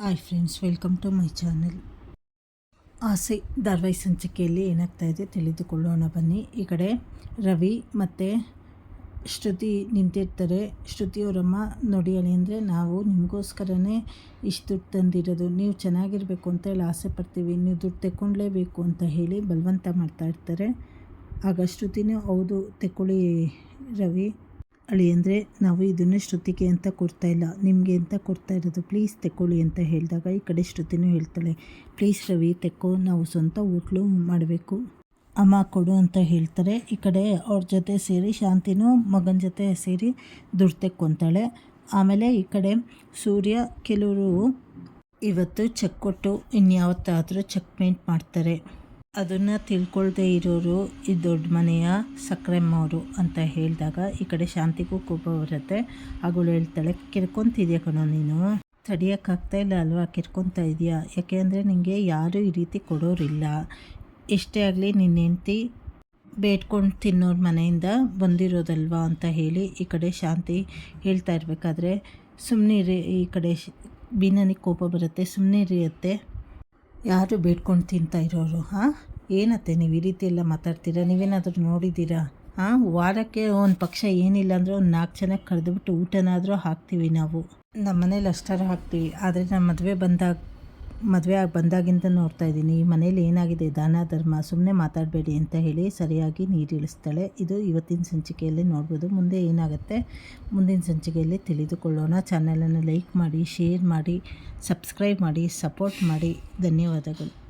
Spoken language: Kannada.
Hi friends welcome to my channel ಆಸೆ ಧಾರವಾಹಿ ಸಂಚಿಕೆಯಲ್ಲಿ ಏನಾಗ್ತಾ ಇದೆ ತಿಳಿದುಕೊಳ್ಳೋಣ ಬನ್ನಿ. ಈ ಕಡೆ ರವಿ ಮತ್ತು ಶ್ರುತಿ ನಿಂತಿರ್ತಾರೆ. ಶ್ರುತಿಯವರಮ್ಮ ನೋಡಿ ಹೇಳಿ ಅಂದರೆ ನಾವು ನಿಮಗೋಸ್ಕರನೇ ಇಷ್ಟು ದುಡ್ಡು ತಂದಿರೋದು. ನೀವು ಚೆನ್ನಾಗಿರಬೇಕು ಅಂತ ಹೇಳಿ ಆಸೆ ಪಡ್ತೀವಿ. ನೀವು ದುಡ್ಡು ತೆಕ್ಕೊಳ್ಳೇಬೇಕು ಅಂತ ಹೇಳಿ ಬಲವಂತ ಮಾಡ್ತಾ ಇರ್ತಾರೆ. ಆಗ ಶ್ರುತಿನೂ, ಹೌದು, ತೆಕ್ಕೊಳ್ಳಿ ರವಿ. ಅಳಿ ಅಂದರೆ ನಾವು ಇದನ್ನು ಶ್ರುತಿಗೆ ಅಂತ ಕೊಡ್ತಾ ಇಲ್ಲ. ನಿಮಗೆ ಅಂತ ಕೊಡ್ತಾ ಇರೋದು ಪ್ಲೀಸ್ ತೆಕ್ಕೊಳ್ಳಿ ಅಂತ ಹೇಳಿದಾಗ ಈ ಕಡೆ ಶ್ರುತಿನೂ ಹೇಳ್ತಾಳೆ. ಪ್ಲೀಸ್ ರವಿ ತೆಕ್ಕೋ, ನಾವು ಸ್ವಂತ ಹೋಟ್ಲು ಮಾಡಬೇಕು. ಅಮ್ಮ ಕೊಡು ಅಂತ ಹೇಳ್ತಾರೆ. ಈ ಕಡೆ ಅವ್ರ ಜೊತೆ ಸೇರಿ, ಶಾಂತಿನೂ ಮಗನ ಜೊತೆ ಸೇರಿ ದುಡ್ಡು ತೆಕ್ಕೊತಾಳೆ. ಆಮೇಲೆ ಈ ಕಡೆ ಸೂರ್ಯ ಕೆಲವರು ಇವತ್ತು ಚೆಕ್ ಕೊಟ್ಟು ಇನ್ಯಾವತ್ತಾದರೂ ಚೆಕ್ ಪೇಂಟ್ ಮಾಡ್ತಾರೆ. ಅದನ್ನು ತಿಳ್ಕೊಳ್ದೇ ಇರೋರು ಈ ದೊಡ್ಡ ಮನೆಯ ಸಕ್ರೆಮ್ಮವರು ಅಂತ ಹೇಳಿದಾಗ ಈ ಕಡೆ ಶಾಂತಿಗೂ ಕೋಪ ಬರುತ್ತೆ. ಅವಳು ಹೇಳ್ತಾಳೆ, ಕಿರ್ಕೊತಿದ್ಯಾ ಕಣೋ ನೀನು? ತಡಿಯೋಕ್ಕಾಗ್ತಾ ಇಲ್ಲ ಅಲ್ವಾ? ಕಿರ್ಕೊತಾ ಇದೆಯಾ? ಯಾಕೆ ಅಂದರೆ ನಿಮಗೆ ಯಾರೂ ಈ ರೀತಿ ಕೊಡೋರಿಲ್ಲ. ಎಷ್ಟೇ ಆಗಲಿ ನಿನ್ನ ಹೆಂಡ್ತಿ ಬೇಡ್ಕೊಂಡು ತಿನ್ನೋರ ಮನೆಯಿಂದ ಬಂದಿರೋದಲ್ವಾ? ಅಂತ ಹೇಳಿ ಈ ಕಡೆ ಶಾಂತಿ ಹೇಳ್ತಾ ಇರಬೇಕಾದ್ರೆ ಸುಮ್ಮನೆ ಈ ಕಡೆ ಬೀನನಿಗೆ ಕೋಪ ಬರುತ್ತೆ ಸುಮ್ಮನೆ ಇರಿಯತ್ತೆ ಯಾರು ಬೇಡ್ಕೊಂಡು ತಿಂತಾ ಇರೋರು, ಹಾಂ? ಏನತ್ತೆ ನೀವು ಈ ರೀತಿ ಎಲ್ಲ ಮಾತಾಡ್ತೀರಾ? ನೀವೇನಾದರೂ ನೋಡಿದ್ದೀರಾ? ಹಾಂ? ವಾರಕ್ಕೆ ಒಂದು ಪಕ್ಷ ಏನಿಲ್ಲ ಅಂದರೆ ಒಂದು ನಾಲ್ಕು ಜನಕ್ಕೆ ಕರೆದುಬಿಟ್ಟು ಊಟನಾದರೂ ಹಾಕ್ತೀವಿ ನಾವು. ನಮ್ಮ ಮನೇಲಿ ಅಷ್ಟಾರು ಹಾಕ್ತೀವಿ. ಆದರೆ ನಮ್ಮ ಮದುವೆ ಬಂದಾಗ ಮದುವೆ ಆಗಿ ಬಂದಾಗಿಂದ ನೋಡ್ತಾ ಇದ್ದೀನಿ. ಈ ಮನೇಲಿ ಏನಾಗಿದೆ? ದಾನ, ಧರ್ಮ ಸುಮ್ಮನೆ ಮಾತಾಡಬೇಡಿ ಅಂತ ಹೇಳಿ ಸರಿಯಾಗಿ ನೀರು ಇಳಿಸ್ತಾಳೆ. ಇದು ಇವತ್ತಿನ ಸಂಚಿಕೆಯಲ್ಲಿ ನೋಡ್ಬೋದು. ಮುಂದೆ ಏನಾಗುತ್ತೆ? ಮುಂದಿನ ಸಂಚಿಕೆಯಲ್ಲಿ ತಿಳಿದುಕೊಳ್ಳೋಣ. ಚಾನಲನ್ನು ಲೈಕ್ ಮಾಡಿ, ಶೇರ್ ಮಾಡಿ, ಸಬ್ಸ್ಕ್ರೈಬ್ ಮಾಡಿ, ಸಪೋರ್ಟ್ ಮಾಡಿ. ಧನ್ಯವಾದಗಳು.